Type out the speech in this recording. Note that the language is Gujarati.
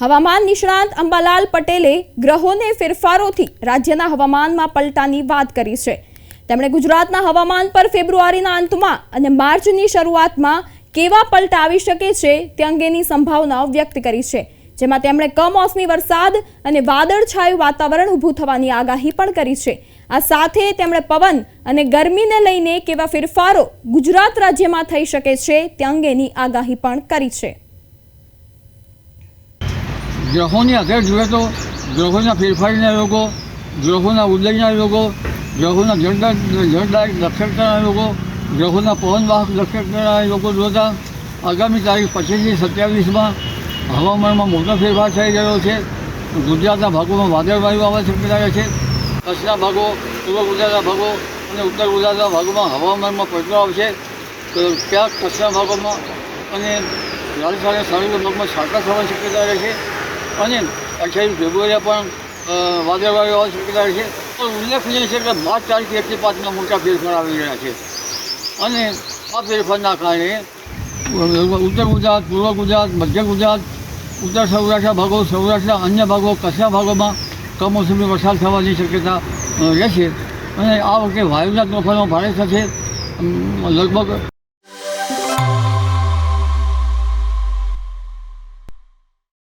હવામાન નિષ્ણાંત અંબાલાલ પટેલે ગ્રહોને ફેરફારોથી રાજ્યના હવામાનમાં પલટાની વાત કરી છે. તેમણે ગુજરાતના હવામાન પર ફેબ્રુઆરીના અંતમાં અને માર્ચની શરૂઆતમાં કેવા પલટા આવી શકે છે તે અંગેની સંભાવનાઓ વ્યક્ત કરી છે, જેમાં તેમણે કમોસમી વરસાદ અને વાદળછાયું વાતાવરણ ઊભું થવાની આગાહી પણ કરી છે. આ સાથે તેમણે પવન અને ગરમીને લઈને કેવા ફેરફારો ગુજરાત રાજ્યમાં થઈ શકે છે તે અંગેની આગાહી પણ કરી છે. ગ્રહોની આગળ જોઈએ તો ગ્રહોના ફેરફારના રોગો ગ્રહોના ઉદયના રોગો ગ્રહોના જળદાર જળદાયક નક્ષત્રના રોગો ગ્રહોના પવનવાહક નક્ષત્રના રોગો જોતા આગામી તારીખ પચીસથી સત્યાવીસમાં હવામાનમાં મોટો ફેરફાર થઈ રહ્યો છે. ગુજરાતના ભાગોમાં વાદળવાયુ આવવા શક્યતા છે. કચ્છના ભાગો, પૂર્વ ગુજરાતના ભાગો અને ઉત્તર ગુજરાતના ભાગોમાં હવામાનમાં પલટો આવશે. તો ક્યાંક કચ્છના ભાગોમાં અને રાજસ્થાનના સારું ભાગમાં છાંટા થવાની શક્યતા રહે છે. અને અઠ્યાવીસ ફેબ્રુઆરીએ પણ વાદળવાળી હોવાની શક્યતા છે. પણ ઉલ્લેખનીય છે કે બાર તારીખે એકથી પાંચમાં મોટા ફેરફાર આવી રહ્યા છે. અને આ ફેરફારના કારણે, ઉત્તર ગુજરાત, પૂર્વ ગુજરાત, મધ્ય ગુજરાત, ઉત્તર સૌરાષ્ટ્રના ભાગો, સૌરાષ્ટ્રના અન્ય ભાગો, કચ્છના ભાગોમાં કમોસમી વરસાદ થવાની શક્યતા રહેશે. અને આ વખતે વાયુના તોફાનો ભારે થશે. લગભગ